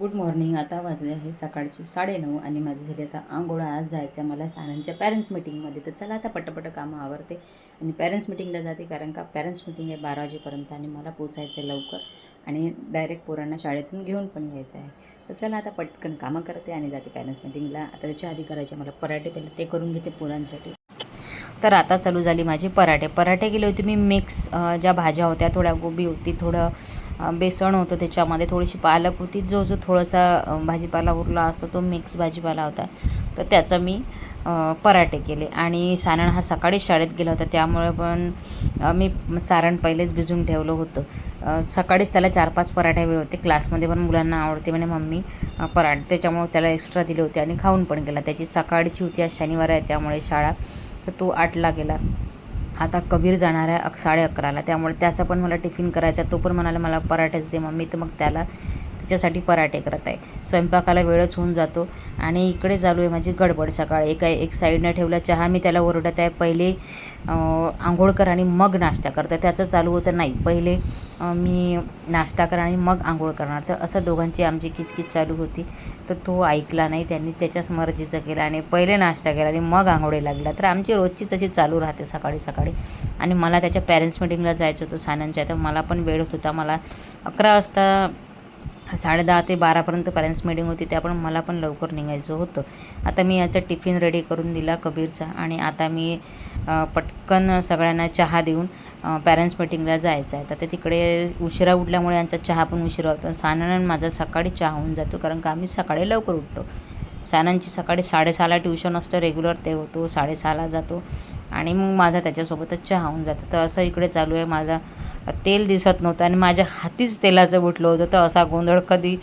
Good morning आता वाजले आहे सकाळचे साडेनऊ आणि माझी झाली आता आंघोळ. आज जायचं मला सानांच्या पॅरेंट्स मिटिंगमध्ये तर चला आता पटपट कामं आवरते आणि पॅरेंट्स मिटिंगला जाते कारण का पॅरेंट्स मिटिंग आहे बारा वाजेपर्यंत आणि मला पोचायचं आहे लवकर आणि डायरेक्ट पोरांना शाळेतून घेऊन पण यायचं आहे तर चला आता पटकन कामं करते आणि जाते पॅरेंट्स मिटिंगला आता त्याच्या आधी करायचे मला पराठे पहिले. ते करून घेते पोरांसाठी. तर आता चालू झाली माझी पराठे. पराठे केले होते मी मिक्स ज्या भाज्या होत्या थोड्या गोबी होती थोडं बेसण बेसन होतं त्याच्यामध्ये थोडीशी पालक होती जो जो थोडासा भाजीपाला उरला असतो तो मिक्स भाजीपाला होता. तर त्याचा मी पराठे केले. आणि सारण हा सकाळीच शाळेत गेला होता त्यामुळे पण मी सारण पहिलेच भिजून ठेवलं होतं. सकाळीच त्याला चार पाच पराठे हवे होते. क्लासमध्ये पण मुलांना आवडते म्हणे मम्मी पराठे. त्याच्यामुळे त्याला एक्स्ट्रा दिले होते आणि खाऊन पण गेला. त्याची सकाळची होती आज शनिवार आहे त्यामुळे शाळा तर तो आठला गेला. आता कबीर जाणार आहे साडे अकराला. त्यामुळे त्याचा पण मला टिफिन करायचा तो पण म्हणाला मला पराठेच दे मम्मी. तर मग त्याला त्याच्यासाठी पराठे करत आहे. स्वयंपाकाला वेळच होऊन जातो. आणि इकडे चालू आहे माझी गडबड सकाळी. एका एक साईडनं ठेवला चहा मी त्याला ओरडत आहे. पहिले आंघोळ कर आणि मग नाश्ता करतं त्याचं चालू होतं नाही पहिले मी नाश्ता कर आणि मग आंघोळ करणार. तर असं दोघांची आमची किचकिच चालू होती. तर तो ऐकला नाही त्यांनी त्याच्याच मर्जीचं केलं आणि पहिले नाश्ता केला आणि मग आंघोळी लागला. तर आमची रोजचीच अशी चालू राहते सकाळी सकाळी. आणि मला त्याच्या पॅरेंट्स मिटिंगला जायचं होतं सानंदच्या तर मला पण वेळ होत होता. मला अकरा वाजता साडेदहा ते बारापर्यंत पॅरेंट्स मिटिंग होती त्या पण मला पण लवकर निघायचं होतं. आता मी याचा टिफिन रेडी करून दिला कबीरचा आणि आता मी पटकन सगळ्यांना चहा देऊन पॅरेंट्स मिटिंगला जायचं आहे. तर ते तिकडे उशिरा उठल्यामुळे यांचा चहा पण उशिरा होतो. सानन माझा सकाळी चहा होऊन जातो कारण का आम्ही सकाळी लवकर उठतो. सानंदची सकाळी साडेसहाला ट्युशन असतं रेग्युलर ते होतो साडेसहाला जातो. आणि मग माझा त्याच्यासोबतच चहा होऊन जातो. तर असं इकडे चालू आहे. माझा तेल दिसत नव्हतं आणि माझ्या हातीच तेलाचं बुटलं होतं. तर असा गोंधळ कधी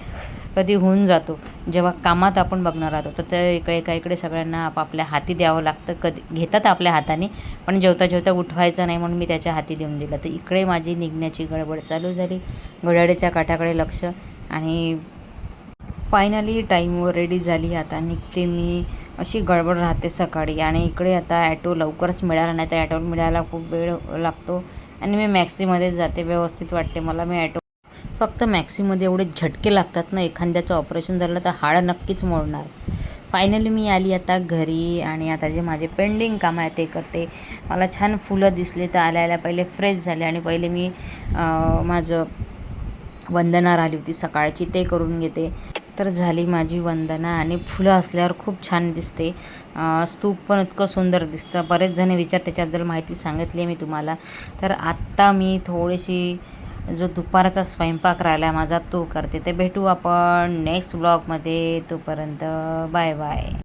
कधी होऊन जातो. जेव्हा कामात आपण बघणार आहोत तर ते इकडे एका इकडे सगळ्यांना आपापल्या हाती द्यावं लागतं. कधी घेतात आपल्या हाताने पण जेवता जेवता उठवायचं नाही म्हणून मी त्याच्या हाती देऊन दिलं. तर इकडे माझी निघण्याची गडबड चालू झाली. घड्याळीच्या काठाकडे लक्ष. आणि फायनली टाईमवर रेडी झाली. आता निघते मी. अशी गडबड राहते सकाळी. आणि इकडे आता ॲटो लवकरच मिळाला नाही तर ॲटो मिळायला खूप वेळ लागतो. आणि मी मॅक्सीमध्येच जाते व्यवस्थित वाटते मला मी ॲटो फक्त मॅक्सीमध्ये एवढे झटके लागतात ना एखाद्याचं ऑपरेशन झालं तर हाड नक्कीच मोडणार. फायनली मी आली आता घरी आणि आता जे माझे पेंडिंग कामं आहे ते करते. मला छान फुलं दिसले तर आल्या आल्या पहिले फ्रेश झाले आणि पहिले मी माझं वंदना राहिली होती सकाळची ते करून घेते. तर झाली माझी वंदना आणि फुलं असल्यावर खूप छान दिसते. स्तूप पण इतकं सुंदर दिसतं. बरेच जण विचार त्याच्याबद्दल माहिती सांगितली आहे मी तुम्हाला. तर आत्ता मी थोडीशी जो दुपारचा स्वयंपाक राहिला माझा तो करते. ते भेटू आपण नेक्स्ट ब्लॉगमध्ये तोपर्यंत बाय बाय.